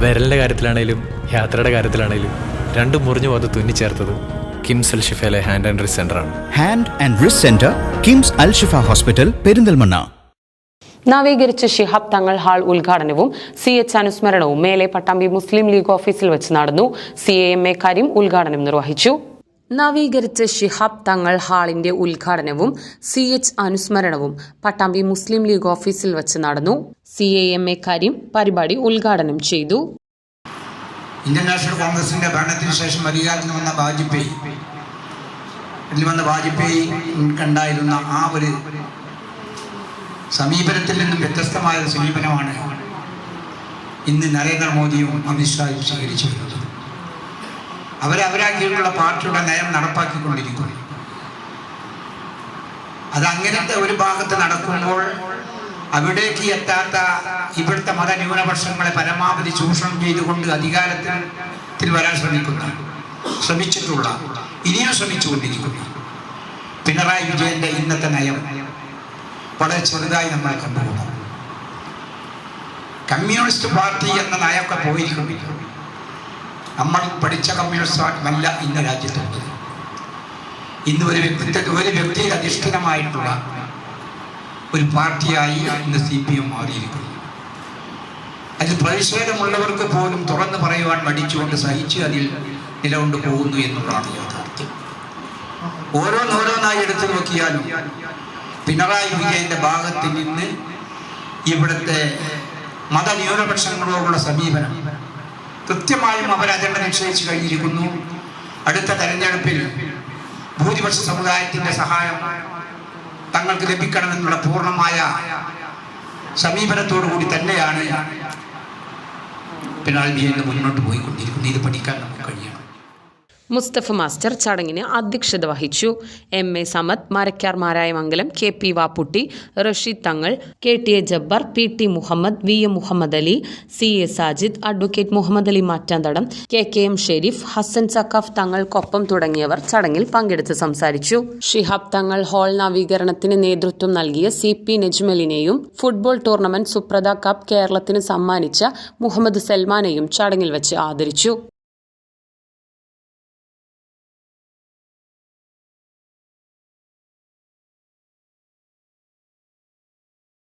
വിരലിന്റെ കാര്യത്തിലാണേലും യാത്രയുടെ കാര്യത്തിലാണേലും രണ്ടും മുറിഞ്ഞു പോകാതെ തുന്നിച്ചേർത്തത് കിംസ് അൽ ഷിഫയിലെ ഹാൻഡ് ആൻഡ് റിസ് ആണ്. Hand and wrist centre KIMS Al Shifa hospital Perinthalmanna. നവീകരിച്ച ശിഹാബ് തങ്ങൾ ഹാൾ ഉദ്ഘാടനവും സി എച്ച് അനുസ്മരണവും മേലെ പട്ടാമ്പി മുസ്ലിം ലീഗ് ഓഫീസിൽ വെച്ച് നടന്നു. സി എ എം എ കാര്യം ഉദ്ഘാടനം നിർവഹിച്ചു. നവീകരിച്ച ഷിഹാബ് തങ്ങൾ ഹാളിന്റെ ഉദ്ഘാടനവും സി എച്ച് അനുസ്മരണവും പട്ടാമ്പി മുസ്ലിം ലീഗ് ഓഫീസിൽ വെച്ച് നടന്നു. സി എ എം എ കാര്യം പരിപാടി ഉദ്ഘാടനം ചെയ്തു. ഇന്ത്യൻ നാഷണൽ കോൺഗ്രസിന്റെ ഭരണത്തിന് ശേഷം അധികാരത്തിൽ വന്ന വാജ്പേയി അതിൽ വന്ന വാജ്പേയി കണ്ടായിരുന്ന ആ ഒരു സമീപനത്തിൽ നിന്നും വ്യത്യസ്തമായ ഒരു സമീപനമാണ് ഇന്ന് നരേന്ദ്രമോദിയും അമിത്ഷായും സ്വീകരിച്ചു വരുന്നത്. കീഴിലുള്ള പാർട്ടിയുടെ നയം നടപ്പാക്കിക്കൊണ്ടിരിക്കുന്നു. അത് അങ്ങനത്തെ ഒരു ഭാഗത്ത് നടക്കുമ്പോൾ അവിടേക്ക് എത്താത്ത ഇവിടുത്തെ മതന്യൂനപക്ഷങ്ങളെ പരമാവധി ചൂഷണം ചെയ്തുകൊണ്ട് അധികാരത്തിൽ വരാൻ ശ്രമിക്കുന്ന ശ്രമിച്ചിട്ടുള്ള ഇനിയും ശ്രമിച്ചുകൊണ്ടിരിക്കുന്നു പിണറായി വിജയന്റെ ഇന്നത്തെ നയം വളരെ ചെറുതായി നമ്മൾ കണ്ടുപോകുന്നു. കമ്മ്യൂണിസ്റ്റ് പാർട്ടി എന്ന നയമൊക്കെ പോയിരിക്കുന്നു നമ്മൾ പഠിച്ച കമ്മ്യൂണിസ്റ്റ് പാർട്ടിയല്ല ഇന്ന് രാജ്യത്തുള്ളത്. ഇന്ന് ഒരു വ്യക്തിത്വ ഒരു വ്യക്തിയിൽ അധിഷ്ഠിതമായിട്ടുള്ള ഒരു പാർട്ടിയായി ഇന്ന് സി പി എം മാറിയിരിക്കുന്നു. അതിൽ പ്രതിഷേധമുള്ളവർക്ക് പോലും തുറന്നു പറയുവാൻ മടിച്ചുകൊണ്ട് സഹിച്ച് അതിൽ നിലകൊണ്ട് പോകുന്നു എന്നുള്ളതാണ് യാഥാർത്ഥ്യം. ഓരോന്നോരോന്നായി എടുത്തു നോക്കിയാലും പിണറായി വിജയന്റെ ഭാഗത്ത് നിന്ന് ഇവിടുത്തെ മതന്യൂനപക്ഷങ്ങളോടുള്ള സമീപനം കൃത്യമായും അവർ അജണ്ട നിശ്ചയിച്ചു കഴിഞ്ഞിരിക്കുന്നു. അടുത്ത തെരഞ്ഞെടുപ്പിൽ ഭൂരിപക്ഷ സമുദായത്തിന്റെ സഹായം തങ്ങൾക്ക് ലഭിക്കണമെന്നുള്ള പൂർണമായ സമീപനത്തോടു കൂടി തന്നെയാണ് പിണറായി വിജയൻ മുന്നോട്ട് പോയിക്കൊണ്ടിരിക്കുന്നത്. ഇത് പഠിക്കാൻ നമുക്ക് കഴിയണം. മുസ്തഫ മാസ്റ്റർ ചടങ്ങിന് അധ്യക്ഷത വഹിച്ചു. M A Samad Marakkar Marayamangalam K P Vapputty Rasheed Thangal K T A Jabbar P T Muhammad V M Muhammad Ali C A Sajid advocate Muhammad Ali Mattanthadam K K M Sharif Hassan Saqaf തങ്ങൾക്കൊപ്പം തുടങ്ങിയവർ ചടങ്ങിൽ പങ്കെടുത്ത് സംസാരിച്ചു. Shihab Thangal whole നവീകരണത്തിന് നേതൃത്വം നൽകിയ C P നജ്മലിനെയും football tournament Subroto cup കേരളത്തിന് സമ്മാനിച്ച മുഹമ്മദ് സൽമാനെയും ചടങ്ങിൽ വെച്ച് ആദരിച്ചു.